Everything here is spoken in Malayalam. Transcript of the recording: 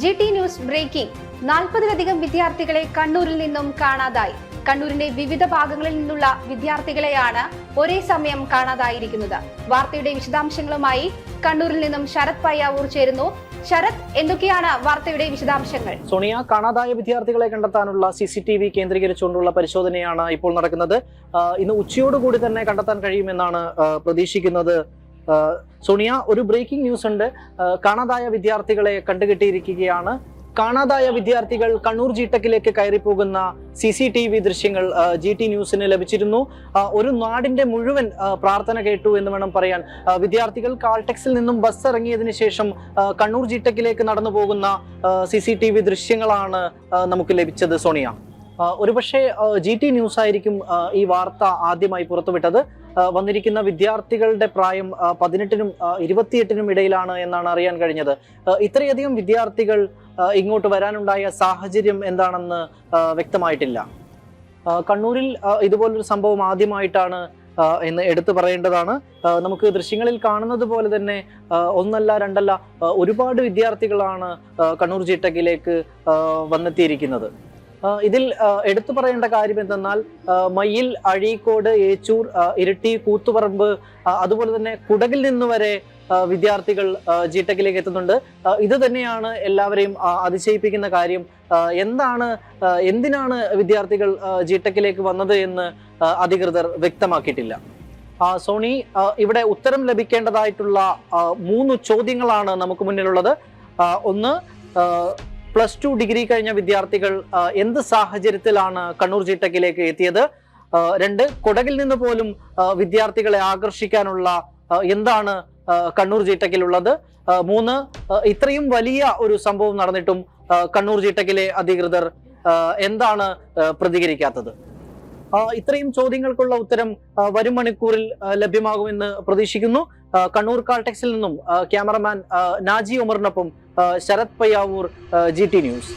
G T news breaking. നാൽപ്പതിലധികം വിദ്യാർത്ഥികളെ കണ്ണൂരിൽ നിന്നും കാണാതായി. കണ്ണൂരിന്റെ വിവിധ ഭാഗങ്ങളിൽ നിന്നുള്ള വിദ്യാർത്ഥികളെയാണ് ഒരേ സമയം കാണാതായിരിക്കുന്നത്. വാർത്തയുടെ വിശദാംശങ്ങളുമായി കണ്ണൂരിൽ നിന്നും ശരത് പയ്യാവൂർ ചേരുന്നു. ശരത് എന്തൊക്കെയാണ് വാർത്തയുടെ വിശദാംശങ്ങൾ? സോണിയ കാണാതായ വിദ്യാർത്ഥികളെ കണ്ടെത്താനുള്ള സി സി ടി വി കേന്ദ്രീകരിച്ചുകൊണ്ടുള്ള പരിശോധനയാണ് ഇപ്പോൾ നടക്കുന്നത്. ഇന്ന് ഉച്ചയോടുകൂടി തന്നെ കണ്ടെത്താൻ കഴിയുമെന്നാണ് പ്രതീക്ഷിക്കുന്നത്. സോണിയ ഒരു ബ്രേക്കിംഗ് ന്യൂസ് ഉണ്ട്. കാണാതായ വിദ്യാർത്ഥികളെ കണ്ടുകിട്ടിയിരിക്കുകയാണ്. കാണാതായ വിദ്യാർത്ഥികൾ കണ്ണൂർ ജി ടെക്കിലേക്ക് കയറിപ്പോകുന്ന സി സി ടി വി ദൃശ്യങ്ങൾ ജി ടി ന്യൂസിന് ലഭിച്ചിരുന്നു. ഒരു നാടിന്റെ മുഴുവൻ പ്രാർത്ഥന കേട്ടു എന്ന് വേണം പറയാൻ. വിദ്യാർത്ഥികൾ കാൾടെക്സിൽ നിന്നും ബസ് ഇറങ്ങിയതിന് ശേഷം കണ്ണൂർ ജി ടെക്കിലേക്ക് നടന്നു പോകുന്ന സി സി ടി വി ദൃശ്യങ്ങളാണ് നമുക്ക് ലഭിച്ചത് സോണിയ ഒരുപക്ഷെ ജി ടി ന്യൂസ് ആയിരിക്കും ഈ വാർത്ത ആദ്യമായി പുറത്തുവിട്ടത്. വന്നിരിക്കുന്ന വിദ്യാർത്ഥികളുടെ പ്രായം പതിനെട്ടിനും ഇരുപത്തിയെട്ടിനും ഇടയിലാണ് എന്നാണ് അറിയാൻ കഴിഞ്ഞത്. ഇത്രയധികം വിദ്യാർത്ഥികൾ ഇങ്ങോട്ട് വരാനുണ്ടായ സാഹചര്യം എന്താണെന്ന് വ്യക്തമായിട്ടില്ല. കണ്ണൂരിൽ ഇതുപോലൊരു സംഭവം ആദ്യമായിട്ടാണ് എന്ന് എടുത്തു പറയേണ്ടതാണ്. നമുക്ക് ദൃശ്യങ്ങളിൽ കാണുന്നത് പോലെ തന്നെ ഒന്നല്ല രണ്ടല്ല ഒരുപാട് വിദ്യാർത്ഥികളാണ് കണ്ണൂർ ജിടെക്കിലേക്ക് വന്നെത്തിയിരിക്കുന്നത്. ഇതിൽ എടുത്തു പറയേണ്ട കാര്യം എന്തെന്നാൽ മയ്യിൽ അഴീക്കോട് ഏച്ചൂർ ഇരട്ടി കൂത്തുപറമ്പ് അതുപോലെ തന്നെ കുടകിൽ നിന്ന് വരെ വിദ്യാർത്ഥികൾ ജി ജിടെക്കിലേക്ക് എത്തുന്നുണ്ട്. ഇത് തന്നെയാണ് എല്ലാവരെയും അതിശയിപ്പിക്കുന്ന കാര്യം. എന്താണ് എന്തിനാണ് വിദ്യാർത്ഥികൾ ജി ജിടെക്കിലേക്ക് വന്നത് എന്ന് അധികൃതർ വ്യക്തമാക്കിയിട്ടില്ല. സോണി ഇവിടെ ഉത്തരം ലഭിക്കേണ്ടതായിട്ടുള്ള മൂന്ന് ചോദ്യങ്ങളാണ് നമുക്ക് മുന്നിലുള്ളത്. ഒന്ന് പ്ലസ് ടു ഡിഗ്രി കഴിഞ്ഞ വിദ്യാർത്ഥികൾ എന്ത് സാഹചര്യത്തിലാണ് കണ്ണൂർ ജിടെക്കിലേക്ക് എത്തിയത്? രണ്ട് കൊടകിൽ നിന്ന് പോലും വിദ്യാർത്ഥികളെ ആകർഷിക്കാനുള്ള എന്താണ് കണ്ണൂർ ജിടെക്കിലുള്ളത് മൂന്ന് ഇത്രയും വലിയ ഒരു സംഭവം നടന്നിട്ടും കണ്ണൂർ ജിടെക്കിലെ അധികൃതർ എന്താണ് പ്രതികരിക്കാത്തത്? ഇത്രയും ചോദ്യങ്ങൾക്കുള്ള ഉത്തരം വരും മണിക്കൂറിൽ ലഭ്യമാകുമെന്ന് പ്രതീക്ഷിക്കുന്നു. കണ്ണൂർ കാൾടെക്സിൽ നിന്നും ക്യാമറമാൻ നാജി ഉമറിനൊപ്പം ശരത് പയ്യാവൂർ ജി ന്യൂസ്.